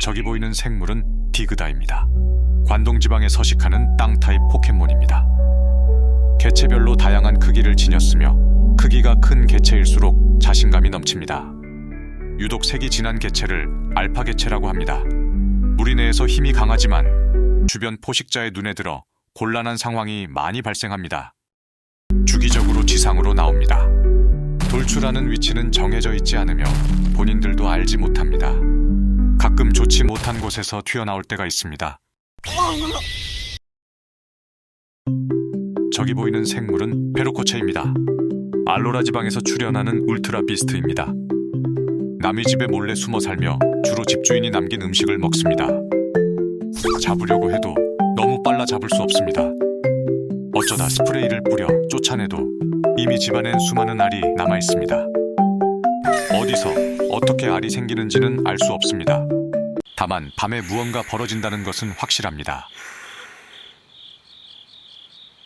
저기 보이는 생물은 디그다입니다. 관동 지방에 서식하는 땅 타입 포켓몬입니다. 개체별로 다양한 크기를 지녔으며 크기가 큰 개체일수록 자신감이 넘칩니다. 유독 색이 진한 개체를 알파 개체라고 합니다. 무리 내에서 힘이 강하지만 주변 포식자의 눈에 들어 곤란한 상황이 많이 발생합니다. 주기적으로 지상으로 나옵니다. 돌출하는 위치는 정해져 있지 않으며 본인들도 알지 못합니다. 가끔 좋지 못한 곳에서 튀어나올 때가 있습니다. 저기 보이는 생물은 페로코체입니다. 알로라 지방에서 출현하는 울트라 비스트입니다. 남의 집에 몰래 숨어 살며 주로 집주인이 남긴 음식을 먹습니다. 잡으려고 해도 너무 빨라 잡을 수 없습니다. 어쩌다 스프레이를 뿌려 쫓아내도 이미 집안엔 수많은 알이 남아 있습니다. 어디서 어떻게 알이 생기는지는 알 수 없습니다. 다만 밤에 무언가 벌어진다는 것은 확실합니다.